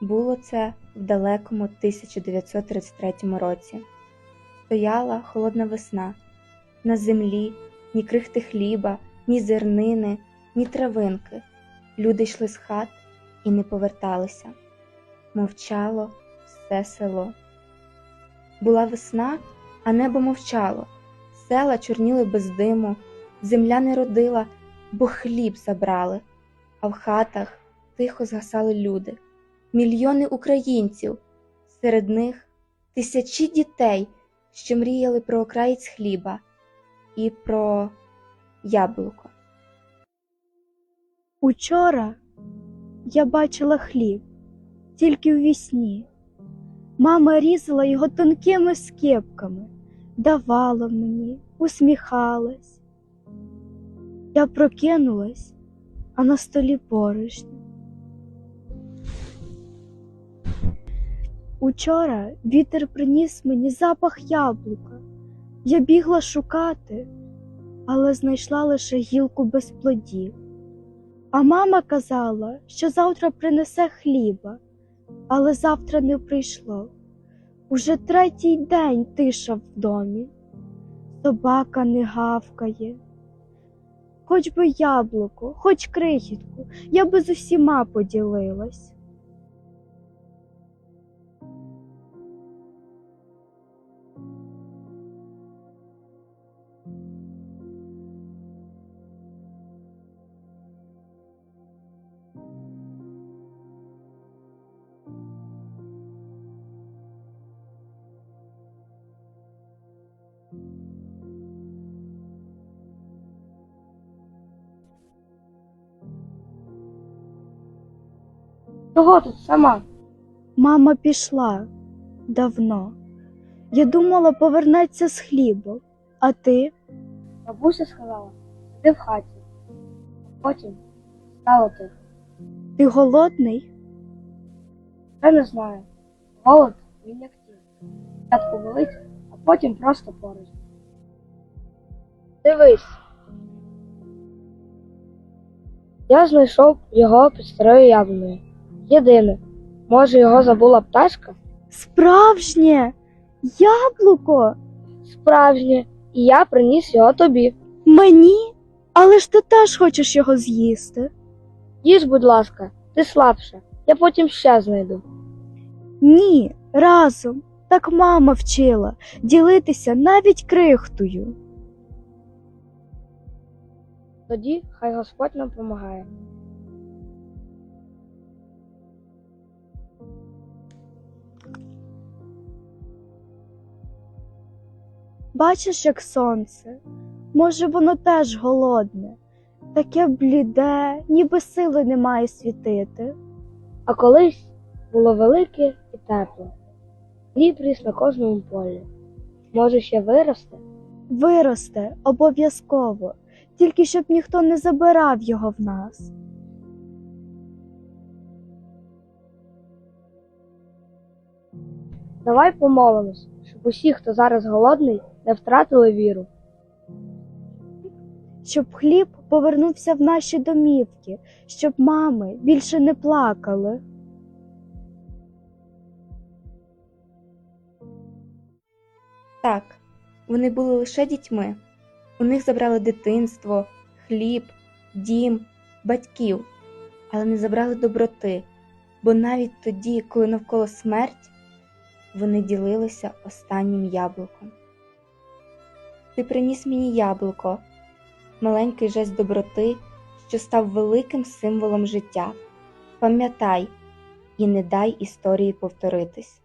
Було це в далекому 1933 році. Стояла холодна весна. На землі ні крихти хліба, ні зернини, ні травинки. Люди йшли з хат і не поверталися. Мовчало все село. Була весна, а небо мовчало. Села чорніли без диму, земля не родила, бо хліб забрали, а в хатах тихо згасали люди, мільйони українців, серед них тисячі дітей, що мріяли про окраєць хліба і про яблуко. Учора я бачила хліб тільки в вісні. Мама різала його тонкими скипками, давала мені, усміхалась. Я прокинулась, а на столі порожньо. Учора вітер приніс мені запах яблука. Я бігла шукати, але знайшла лише гілку без плодів. А мама казала, що завтра принесе хліба, але завтра не прийшло. Уже третій день тиша в домі, собака не гавкає. Хоч би яблуко, хоч крихітку, я би з усіма поділилась. Чого тут сама? Мама пішла давно. Я думала, повернеться з хлібом, а ти? Бабуся сказала, ти в хаті. А потім стало тихо. Ти голодний? Я не знаю. Голод він як тінь. Спочатку болить, а потім просто поруч. Дивись. Я знайшов його під старою яблуною. Єдине, може його забула пташка? Справжнє яблуко Справжнє, і я приніс його тобі. мені? Але ж ти теж хочеш його з'їсти. Їж, будь ласка, ти слабша. Я потім ще знайду. Ні, разом. Так мама вчила ділитися навіть крихтою. Тоді хай Господь нам помагає. Бачиш, як сонце. Може, воно теж голодне, таке бліде, ніби сили немає світити. А колись було велике і тепле. Хліб ріс на кожному полі. Може, ще виросте? Виросте обов'язково, тільки щоб ніхто не забирав його в нас. Давай помолимось, щоб усі, хто зараз голодний, не втратили віру. щоб хліб повернувся в наші домівки, щоб мами більше не плакали. Так, вони були лише дітьми. У них забрали дитинство, хліб, дім, батьків, але не забрали доброти, бо навіть тоді, коли навколо смерть, вони ділилися останнім яблуком. Ти приніс мені яблуко, маленький жест доброти, що став великим символом життя. Пам'ятай і не дай історії повторитись.